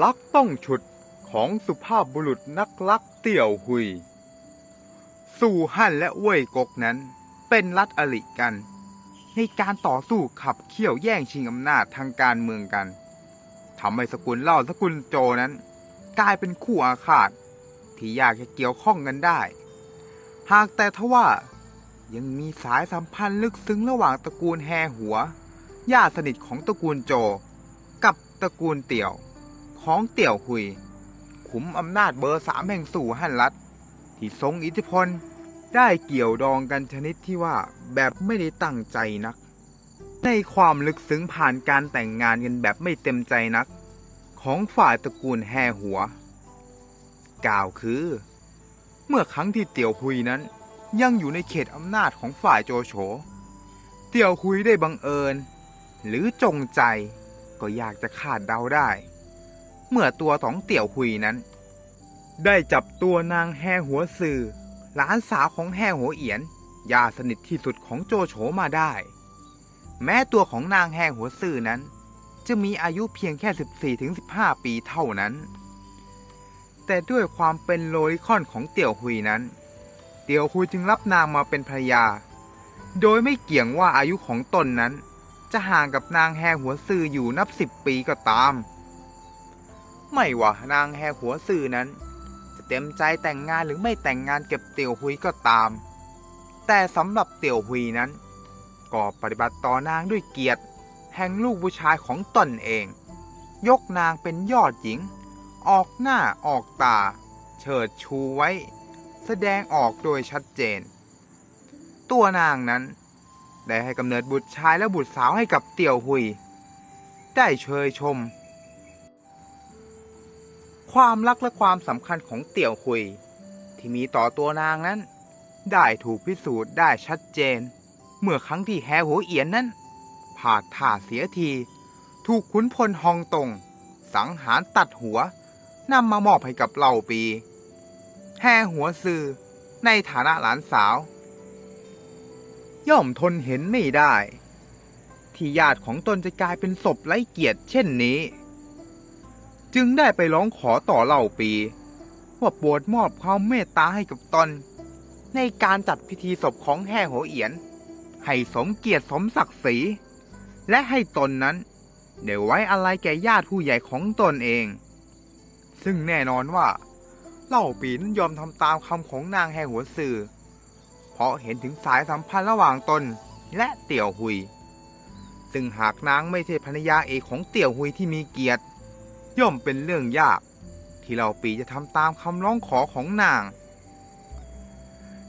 ลักต้องฉุดของสุภาพบุรุษนักลักเตี่ยวหุย สู่ฮั่นและเว่ยกกนั้น เป็นรัฐอริกัน ในการต่อสู้ขับเคี่ยวแย่งชิงอำนาจทางการเมืองกันทำให้สกุลเล่าสกุลโจนั้น กลายเป็นคู่อาฆาตที่ยากจะเกี่ยวข้องกันได้ หากแต่ทว่ายังมีสายสัมพันธ์ลึกซึ้งระหว่างตระกูลแฮหัว ญาติสนิทของตระกูลโจ กับตระกูลเตี่ยว ของเตี่ยวหุย ขุมอำนาจเบอร์สามแห่งสู่ฮั่นรัฐ ที่ทรงอิทธิพลได้เกี่ยวดองกันชนิดที่ว่าแบบไม่ได้ตั้งใจนัก ในความลึกซึ้งผ่านการแต่งงานกันแบบไม่เต็มใจนัก ของฝ่ายตระกูลแฮหัว กล่าวคือ เมื่อครั้งที่เตี่ยวหุยนั้น ยังอยู่ในเขตอำนาจของฝ่ายโจโฉเตี่ยวหุยได้บังเอิญ หรือจงใจก็อยากจะคาดเดาได้ เมื่อตัวของเตี่ยวหุยนั้น ได้จับตัวนางแฮหัวซือหลานสาวของแฮหัวเอียนญาสนิทที่สุดของโจโฉมาได้ แม้ตัวของนางแฮหัวซือนั้น จะมีอายุเพียงแค่ 14-15 ปีเท่านั้น แต่ด้วยความเป็นโลลิคอนของเตี่ยวหุยนั้น เตี่ยวหุยจึงรับนางมาเป็นภรรยา โดยไม่เกี่ยงว่าอายุของตนนั้น จะห่างกับนางแฮหัวซืออยู่นับสิบปีก็ตาม ไม่ว่านางแฮหัวซือนั้น จะเต็มใจแต่งงานหรือไม่แต่งงานเก็บเตี่ยวหุยก็ตาม แต่สำหรับเตี่ยวหุยนั้น ก็ปฏิบัติต่อนางด้วยเกียรติ แห่งลูกผู้ชายของตนเอง ยกนางเป็นยอดหญิง ออกหน้าออกตาเชิดชูไว้ แสดงออกโดยชัดเจน ตัวนางนั้นได้ให้กำเนิดบุตรชายและบุตรสาวให้กับเตี่ยวหุย ได้เชยชม ความรักและความสำคัญของเตี่ยวหุย ที่มีต่อตัวนางนั้น ได้ถูกพิสูจน์ได้ชัดเจน เมื่อครั้งที่แฮหัวเอียนนั้นพลาดท่าเสียที ถูกขุนพลฮองตง สังหารตัดหัวนำมามอบให้กับเหล่าปี แห่หัวซือในฐานะหลานสาว ย่อมทนเห็นไม่ได้ ที่ญาติของตนจะกลายเป็นศพไร้เกียรติเช่นนี้ จึงได้ไปร้องขอต่อเหล่าปี ว่าโปรดมอบความเมตตาให้กับตน ในการจัดพิธีศพของแห่หัวเอียน ให้สมเกียรติสมศักดิ์ศรี และให้ตนนั้นได้ไว้อะไรแก่ญาติผู้ใหญ่ของตนเอง ซึ่งแน่นอนว่าเล่าปีนั้นยอมทำตามคำของนางแห่หัวสื่อ เพราะเห็นถึงสายสัมพันธ์ระหว่างตนและเตี่ยวหุย ซึ่งหากนางไม่ใช่ภรรยาเอกของเตี่ยวหุยที่มีเกียรติ ย่อมเป็นเรื่องยาก ที่เราปีจะทำตามคำร้องขอของนาง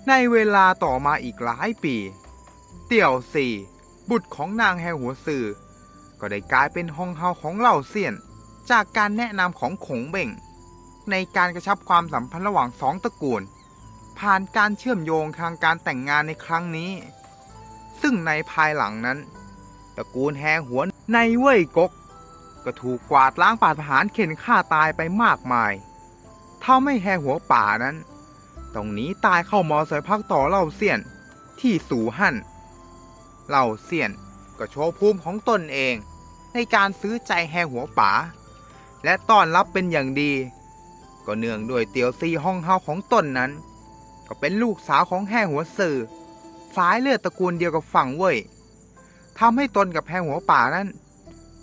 ในเวลาต่อมาอีกหลายปี เตี่ยวสี่บุตรของนางแฮหัวสื่อ ก็ได้กลายเป็นฮองเฮาของเหล่าเซียน จากการแนะนำของขงเบ่ง ในการกระชับความสัมพันธ์ระหว่างสองตระกูล ผ่านการเชื่อมโยงทางการแต่งงานในครั้งนี้ ซึ่งในภายหลังนั้น ตระกูลแฮหัวในเว่ยกก ก็ถูกกวาดล้างป่าทหารเข็นฆ่าตายไปมากมายทำให้แฮหัวป่านั้นต้องนี้ตายเข้ามอสอยพักต่อเล่าเซียนที่สู่หั่นเหล่าเซียนก็โชว์ภูมิของตนเอง ในการซื้อใจแห่หัวป๋าและต้อนรับเป็นอย่างดี ก็เนื่องด้วยเตียวซีห้องเฮาของตนนั้น ก็เป็นลูกสาวของแห่หัวสื่อสายเลือดตระกูลเดียวกับฝั่งเว่ยทำให้ตนกับแห่หัวป่านั้น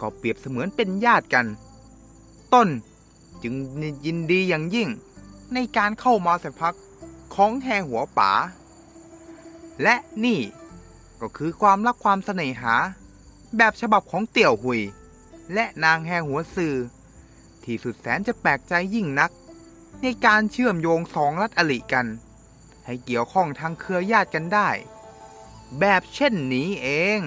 ก็เปรียบเสมือนเป็นญาติกัน ต้นจึงยินดีอย่างยิ่ง ในการเข้ามาสัมพักของแห่หัวป๋า และนี่ก็คือความรักความเสน่หา แบบฉบับของเตี่ยวหุย และนางแฮหัวซือที่สุดแสนจะแปลกใจยิ่งนัก ในการเชื่อมโยงสองรัฐอลิกัน ให้เกี่ยวข้องทางเครือญาติกันได้ แบบเช่นนี้เอง